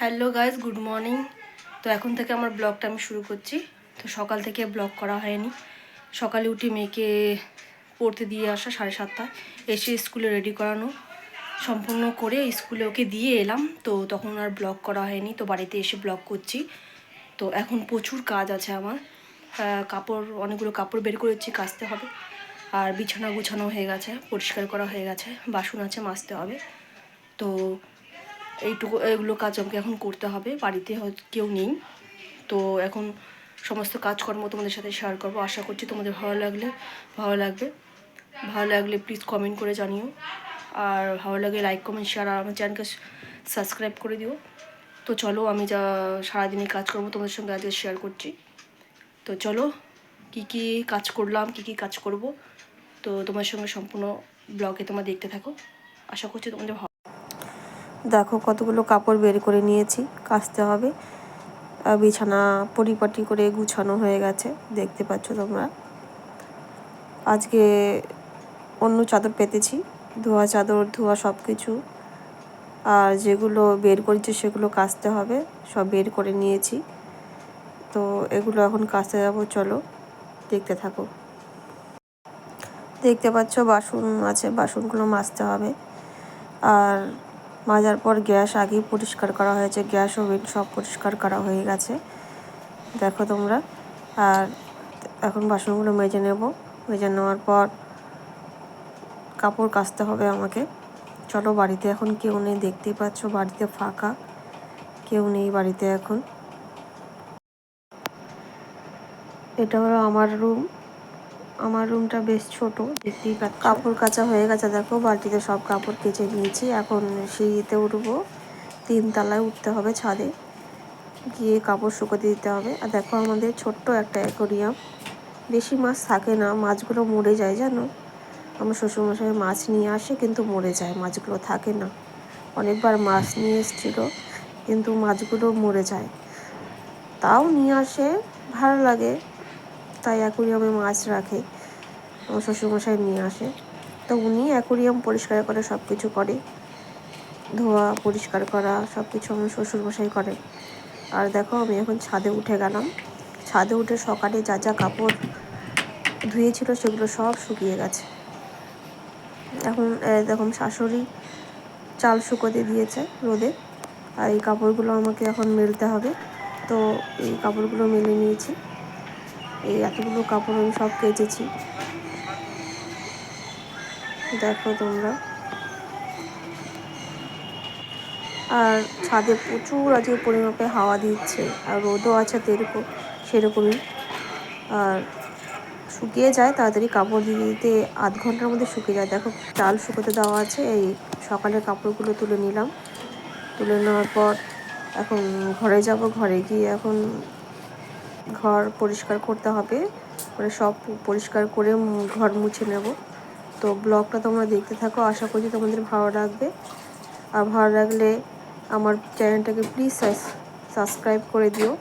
Hello guys good morning. তো এখন থেকে আমার ব্লগটা আমি শুরু করছি। তো সকাল থেকে ব্লগ করা হয়নি। সকালে উঠে মেয়েকে পড়তে দিয়ে আসা সাড়ে সাতটায় এসে স্কুলে রেডি করানো। সম্পূর্ণ করে স্কুলে ওকে দিয়ে এলাম। তো তখন আর ব্লগ করা হয়নি। তো বাড়িতে এসে ব্লগ করছি। তো এখন প্রচুর কাজ আছে আমার। কাপড়, অনেকগুলো কাপড় বের করেছি, কাচতে হবে। আর বিছানা গুছানো হয়ে গেছে, পরিষ্কার করা হয়ে গেছে। বাসন আছে, মাজতে হবে। তো এইটুকু, এগুলো কাজ আমাকে এখন করতে হবে। বাড়িতে কেউ নেই। তো এখন সমস্ত কাজকর্ম তোমাদের সাথে শেয়ার করব। আশা করছি তোমাদের ভালো লাগলে, ভালো লাগবে। ভালো লাগলে প্লিজ কমেন্ট করে জানিও। আর ভালো লাগে লাইক কমেন্ট শেয়ার আর আমার চ্যানেলকে সাবস্ক্রাইব করে দিও। তো চলো, আমি যা সারাদিনে কাজ করব তোমাদের সঙ্গে আজকে শেয়ার করছি। তো চলো, কি কি কাজ করলাম, কি কি কাজ করব, তো তোমার সঙ্গে সম্পূর্ণ ব্লগে তোমরা দেখতে থাকো। আশা করছি তোমাদের ভালো দেখো কতগুলো কাপড় বের করে নিয়েছি, কাচতে হবে। বিছানা পরিপাটি করে গুছানো হয়ে গেছে, দেখতে পাচ্ছ তোমরা। আজকে অন্য চাদর পেতেছি, ধোয়া চাদর, ধোয়া সব কিছু আর যেগুলো বের করেছি সেগুলো কাচতে হবে, সব বের করে নিয়েছি। তো এগুলো এখন কাচতে যাব, চলো দেখতে থাকো। দেখতে পাচ্ছ বাসন আছে, বাসনগুলো মাজতে হবে। আর মাজার পর গ্যাস আগেই পরিষ্কার করা হয়েছে, গ্যাস ওভেন সব পরিষ্কার করা হয়ে গেছে। দেখো তোমরা। আর এখন বাসনগুলো মেজে নেব। মেজে নেওয়ার পর কাপড় কাচতে হবে আমাকে। চলো বাড়িতে এখন কেউ নেই, দেখতেই পাচ্ছ বাড়িতে ফাঁকা। কেউ নেই বাড়িতে এখন। এটা হলো আমার রুম আমার রুমটা বেশ ছোট, দেখতেই পাচ্ছ। কাপড় কাচা হয়ে গেছে, দেখো, বালতিতে সব কাপড় কেচে নিয়েছি। এখন সিঁড়িতে উঠবো তিন তলায় উঠতে হবে ছাদে। গিয়ে কাপড় শুকোতে দিতে হবে। আর দেখো আমাদের ছোট্ট একটা অ্যাকোরিয়াম। বেশি মাছ থাকে না, মাছগুলো মরে যায়, জানো? আমার শ্বশুরমশাই মাছ নিয়ে আসে, কিন্তু মরে যায়, মাছগুলো থাকে না। অনেকবার মাছ নিয়ে এসেছিল, কিন্তু মাছগুলো মরে যায়। তাও নিয়ে আসে, ভালো লাগে। তাই অ্যাকুরিয়ামে মাছ রাখে। আমার শ্বশুরমশাই নিয়ে আসে। তো উনি অ্যাকুরিয়াম পরিষ্কার করে সব কিছু করে। ধোয়া পরিষ্কার করা সব কিছু আমার শ্বশুরমশাই করে। আর দেখো আমি এখন ছাদে উঠে গেলাম। ছাদে উঠে সকালে যা যা কাপড় ধুয়েছিল সেগুলো সব শুকিয়ে গেছে। এখন দেখুন শাশুড়ি চাল শুকোতে দিয়েছে রোদে। আর এই কাপড়গুলো আমাকে এখন মেলতে হবে। তো এই কাপড়গুলো মেলে নিয়েছি। এই এতগুলো কাপড় আমি সব কেচেছি। দেখো তোমরা। আর ছাদে প্রচুর আজকে পরিমাপে হাওয়া দিচ্ছে, আর রোদও আছে তেরকম সেরকমই। আর শুকিয়ে যায়, তাড়াতাড়ি কাপড় দিয়ে দিতে আধ ঘণ্টার মধ্যে শুকিয়ে যায়। দেখো, চাল শুকোতে দেওয়া আছে, এই সকালে কাপড়গুলো তুলে নিলাম। তুলে নেওয়ার পর এখন ঘরে যাব, ঘরে গিয়ে এখন ঘর পরিষ্কার করতে হবে। মানে সব পরিষ্কার করে ঘর মুছে নেব। তো ব্লগটা তোমরা দেখতে থাকো। আশা করছি তোমাদের ভালো লাগবে। আর ভালো লাগলে আমার চ্যানেলটাকে প্লিজ সাবস্ক্রাইব করে দিও।